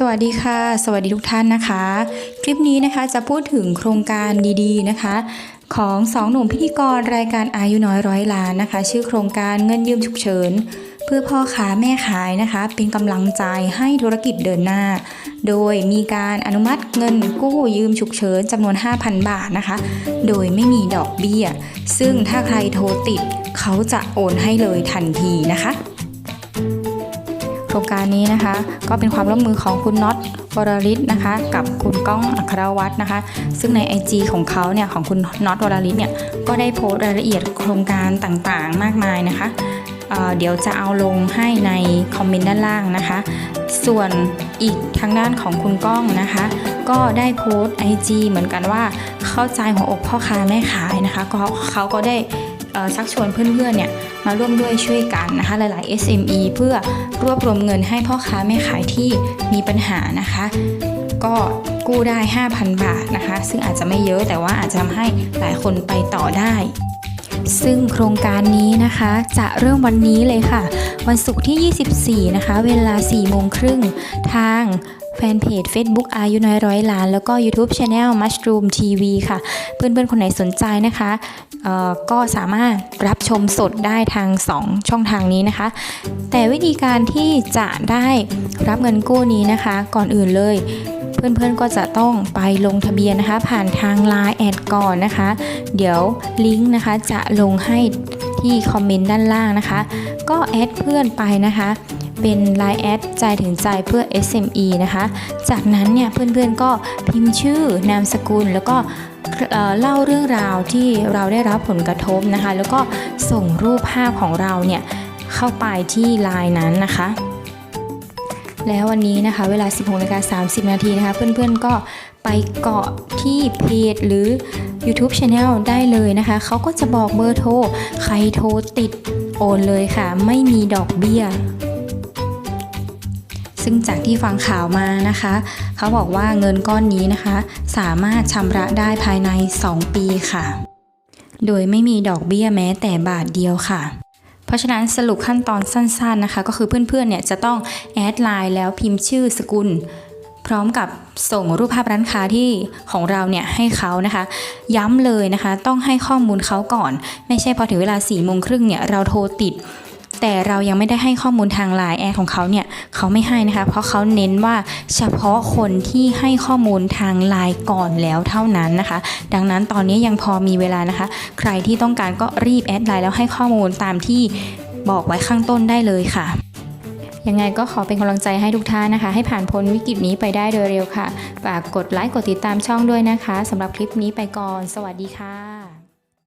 สวัสดีค่ะ สวัสดีทุกท่านนะคะ คลิปนี้นะคะจะพูดถึงโครงการดีๆนะคะ ของสองหนุ่มพิธีกรรายการอายุน้อยร้อยล้านนะคะ ชื่อโครงการเงินยืมฉุกเฉิน เพื่อพ่อค้าแม่ขายนะคะ เป็นกำลังใจให้ธุรกิจเดินหน้า โดยมีการอนุมัติเงินกู้ยืมฉุกเฉินจำนวน 5,000 บาทนะคะ โดยไม่มีดอกเบี้ย ซึ่งถ้าใครโทรติดเขาจะโอนให้เลยทันทีนะคะ รงการนี้นะคะ ก็เป็นความร่วมมือของคุณน็อตวรริศนะคะ กับคุณก้องอัครวัฒน์นะคะ ซึ่งใน IG ของเขาเนี่ยของคุณน็อตวรริศเนี่ยก็ได้โพสต์รายละเอียดโครงการต่างๆ มากมายนะคะเเดี๋ยวจะเอาลงให้ในคอมเมนต์ด้านล่างนะคะ ส่วนอีกทางด้านของคุณก้องนะคะ ก็ได้โพสต์ IG เหมือนกันว่าเข้าใจหัวอกพ่อค้าแม่ขายนะคะก็เขาก็ได้ ชักชวนเพื่อนๆเนี่ยมาร่วมด้วยช่วยกันนะคะหลายๆ SME เพื่อรวบรวมเงินให้พ่อค้าแม่ขายที่มีปัญหานะคะ ก็กู้ได้ 5,000 บาทนะคะ ซึ่งอาจจะไม่เยอะแต่ว่าอาจจะทำให้หลายคนไปต่อได้ซึ่งโครงการนี้นะคะจะเริ่มวันนี้เลยค่ะ วันศุกร์ที่ 24 นะคะ เวลา 4 โมงครึ่งทาง แฟนเพจ Facebook อายุน้อยร้อยล้าน แล้วก็ YouTube Channel Mushroom TV ค่ะ เพื่อนๆ คนไหนสนใจนะคะก็สามารถรับชมสดได้ทาง 2 ช่องทางนี้นะคะ แต่วิธีการที่จะได้รับเงินกู้นี้นะคะ ก่อนอื่นเลย เพื่อนๆก็จะต้องไปลงทะเบียนนะคะ ผ่านทาง Line แอดก่อนนะคะ เดี๋ยวลิงก์นะคะจะลงให้ที่คอมเมนต์ด้านล่างนะคะ ก็แอดเพื่อนไปนะคะ เป็น Line แอดใจถึงใจเพื่อ SME นะคะ จากนั้นเนี่ยเพื่อนๆก็พิมพ์ชื่อนามสกุลแล้วก็เล่าเรื่องราวที่เราได้รับผลกระทบนะคะ แล้วก็ส่งรูปภาพของเราเนี่ยเข้าไปที่ Line นั้นนะคะ แล้ววันนี้นะคะเวลา 16นาฬิกา30 นาทีนะคะ เพื่อนๆก็ไปเกาะที่เพจหรือ YouTube Channel ได้เลยนะคะ เขาก็จะบอกเบอร์โทร ใครโทรติดโอนเลยค่ะ ไม่มีดอกเบี้ย ซึ่งจากที่ฟังข่าวมานะคะ เขาบอกว่าเงินก้อนนี้นะคะ สามารถชำระได้ภายใน 2 ปีค่ะ โดยไม่มีดอกเบี้ยแม้แต่บาทเดียวค่ะ เพราะฉะนั้นสรุปขั้นตอนสั้นๆนะคะ ก็คือเพื่อนๆเนี่ยจะต้องแอดไลน์แล้วพิมพ์ชื่อสกุลพร้อมกับส่งรูปภาพร้านค้าที่ของเราเนี่ยให้เขานะคะ ย้ำเลยนะคะ ต้องให้ข้อมูลเขาก่อน ไม่ใช่พอถึงเวลา4ี่โมงครึ่งเนี่ยเราโทรติด แต่เรายังไม่ได้ให้ข้อมูลทางไลน์แอดของเขาเนี่ยเขาไม่ให้นะคะ เพราะเขาเน้นว่าเฉพาะคนที่ให้ข้อมูลทางไลน์ก่อนแล้วเท่านั้นนะคะ ดังนั้นตอนนี้ยังพอมีเวลานะคะ ใครที่ต้องการก็รีบแอดไลน์แล้วให้ข้อมูลตามที่บอกไว้ข้างต้นได้เลยค่ะยังไงก็ขอเป็นกำลังใจให้ทุกท่านนะคะ ให้ผ่านพ้นวิกฤตนี้ไปได้โดยเร็วค่ะ ฝากกดไลค์กดติดตามช่องด้วยนะคะสำหรับคลิปนี้ไปก่อน สวัสดีค่ะ